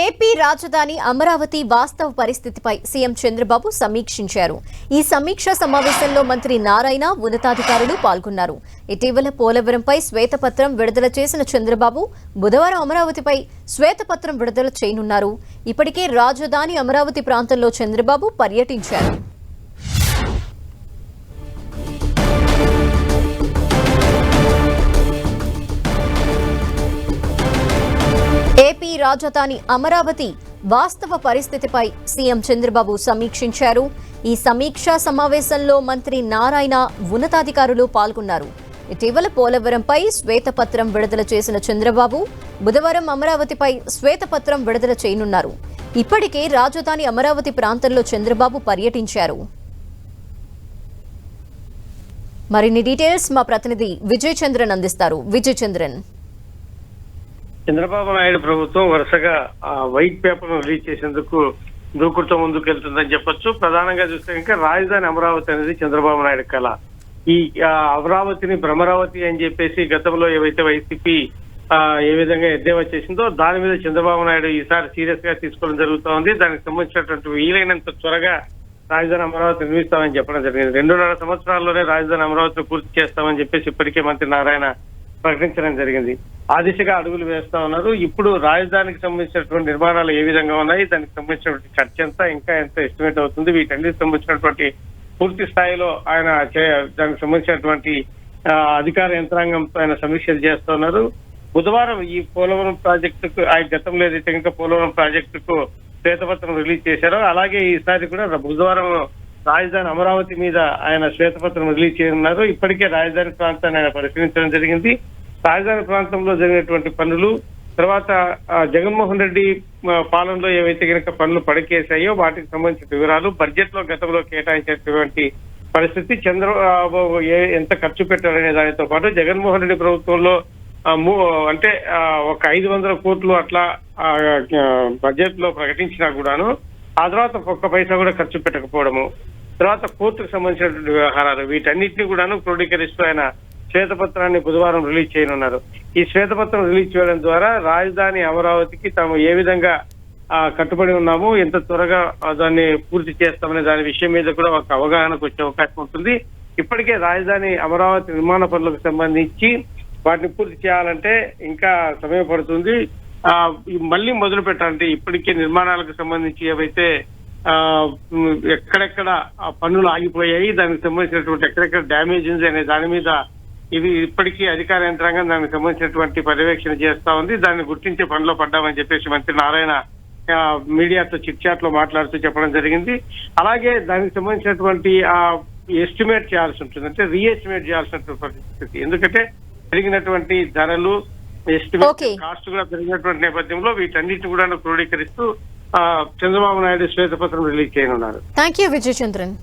AP రాజధాని అమరావతి వాస్తవ పరిస్థితిపై సీఎం చంద్రబాబు సమీక్షించారు. ఈ సమీక్ష సమావేశంలో మంత్రి నారాయణ ఉన్నతాధికారులు పాల్గొన్నారు. ఇటీవల పోలవరంపై శ్వేతపత్రం విడుదల చేసిన చంద్రబాబు బుధవారం అమరావతిపై శ్వేతపత్రం విడుదల చేయనున్నారు. ఇప్పటికే రాజధాని అమరావతి ప్రాంతంలో చంద్రబాబు పర్యటించారు. రాజధాని అమరావతి వాస్తవ పరిస్థితిపై సీఎం చంద్రబాబు సమీక్షించారు. ఈ సమీక్షా సమావేశంలో మంత్రి నారాయణ ఉన్నతాధికారులు పాల్గొన్నారు. ఇటీవల పోలవరంపై శ్వేతపత్రం విడుదల చేసిన చంద్రబాబు బుధవారం అమరావతిపై శ్వేతపత్రం విడుదల చేయనున్నారు. ఇప్పటికే రాజధాని అమరావతి ప్రాంతంలో చంద్రబాబు పర్యటించారు. మరిన్ని డీటెయిల్స్ మా ప్రతినిధి విజయ్ చంద్రన్ అందిస్తారు. విజయచంద్రన్. చంద్రబాబు నాయుడు ప్రభుత్వం వరుసగా ఆ, వైట్ పేపర్ రిలీజ్ చేసేందుకు దూకుడుతో ముందుకు వెళ్తుందని చెప్పొచ్చు. ప్రధానంగా చూస్తే ఇంకా రాజధాని అమరావతి అనేది చంద్రబాబు నాయుడు కళ. ఈ అమరావతిని భ్రమరావతి అని చెప్పేసి గతంలో ఏవైతే వైసీపీ ఆ, ఏ విధంగా ఎద్దేవా చేసిందో దాని మీద చంద్రబాబు నాయుడు ఈసారి సీరియస్గా తీసుకోవడం జరుగుతోంది. దానికి సంబంధించినటువంటి వీలైనంత త్వరగా రాజధాని అమరావతి నిర్మిస్తామని చెప్పడం జరిగింది. రెండున్నర సంవత్సరాల్లోనే రాజధాని అమరావతిని పూర్తి చేస్తామని చెప్పేసి ఇప్పటికే మంత్రి నారాయణ ప్రకటించడం జరిగింది. ఆ దిశగా అడుగులు వేస్తా ఉన్నారు. ఇప్పుడు రాజధానికి సంబంధించినటువంటి నిర్మాణాలు ఏ విధంగా ఉన్నాయి? దానికి సంబంధించినటువంటి ఖర్చు ఎంత? ఇంకా ఎంత ఎస్టిమేట్ అవుతుంది? వీటన్నిటికి సంబంధించినటువంటి పూర్తి స్థాయిలో ఆయన చే- దానికి సంబంధించినటువంటి అధికార యంత్రాంగంతో ఆయన సమీక్షలు చేస్తున్నారు బుధవారం ఈ పోలవరం ప్రాజెక్టుకు ఆయన గతంలో ఏదైతే ఇంకా పోలవరం ప్రాజెక్టుకు శ్వేతపత్రం రిలీజ్ చేశారో అలాగే ఈసారి కూడా బుధవారం రాజధాని అమరావతి మీద ఆయన శ్వేతపత్రం రిలీజ్ చేయనున్నారు. ఇప్పటికే రాజధాని ప్రాంతాన్ని ఆయన పరిశీలించడం జరిగింది. రాజధాని ప్రాంతంలో జరిగినటువంటి పనులు తర్వాత జగన్మోహన్ రెడ్డి పాలనలో ఏవైతే కనుక పనులు పడకేశాయో వాటికి సంబంధించిన వివరాలు బడ్జెట్లో గతంలో కేటాయించేటువంటి పరిస్థితి చంద్రబాబు ఎంత ఖర్చు పెట్టారనే దానితో పాటు జగన్మోహన్ రెడ్డి ప్రభుత్వంలో మూ- అంటే ఆ, ఒక ఐదు వందల కోట్లు అట్లా బడ్జెట్లో ప్రకటించినా కూడాను ఆ తర్వాత ఒక్క పైసా కూడా ఖర్చు పెట్టకపోవడము తర్వాత కోర్టుకు సంబంధించినటువంటి వ్యవహారాలు వీటన్నిటిని కూడాను క్రోడీకరిస్తూ ఆయన శ్వేతపత్రాన్ని బుధవారం రిలీజ్ చేయనున్నారు. ఈ శ్వేతపత్రం రిలీజ్ చేయడం ద్వారా రాజధాని అమరావతికి తాము ఏ విధంగా ఆ, కట్టుబడి ఉన్నాము ఎంత త్వరగా దాన్ని పూర్తి చేస్తామనే దాని విషయం మీద కూడా ఒక అవగాహనకు వచ్చే అవకాశం ఉంటుంది. ఇప్పటికే రాజధాని అమరావతి నిర్మాణ పనులకు సంబంధించి వాటిని పూర్తి చేయాలంటే ఇంకా సమయం పడుతుంది. ఆ మళ్ళీ మొదలు పెట్టాలంటే ఇప్పటికే నిర్మాణాలకు సంబంధించి ఏవైతే ఎక్కడెక్కడ పనులు ఆగిపోయాయి దానికి సంబంధించినటువంటి ఎక్కడెక్కడ డ్యామేజ్ ఉంది అనే దాని మీద ఇది ఇప్పటికీ అధికార యంత్రాంగం దానికి సంబంధించినటువంటి పర్యవేక్షణ చేస్తా ఉంది. దాన్ని గుర్తించే పనిలో పడ్డామని చెప్పేసి మంత్రి నారాయణ మీడియాతో చిట్ చాట్లో మాట్లాడుతూ చెప్పడం జరిగింది. అలాగే దానికి సంబంధించినటువంటి ఆ ఎస్టిమేట్ చేయాల్సి ఉంటుంది. అంటే రీఎస్టిమేట్ చేయాల్సినటువంటి పరిస్థితి. ఎందుకంటే పెరిగినటువంటి ధరలు ఎస్టిమేట్. కాస్ట్ కూడా పెరిగినటువంటి నేపథ్యంలో వీటన్నిటిని కూడా క్రోడీకరిస్తూ చంద్రబాబు నాయుడు శ్వేతపత్రం రిలీజ్ చేయనున్నారు. Thank you Vijay Chandran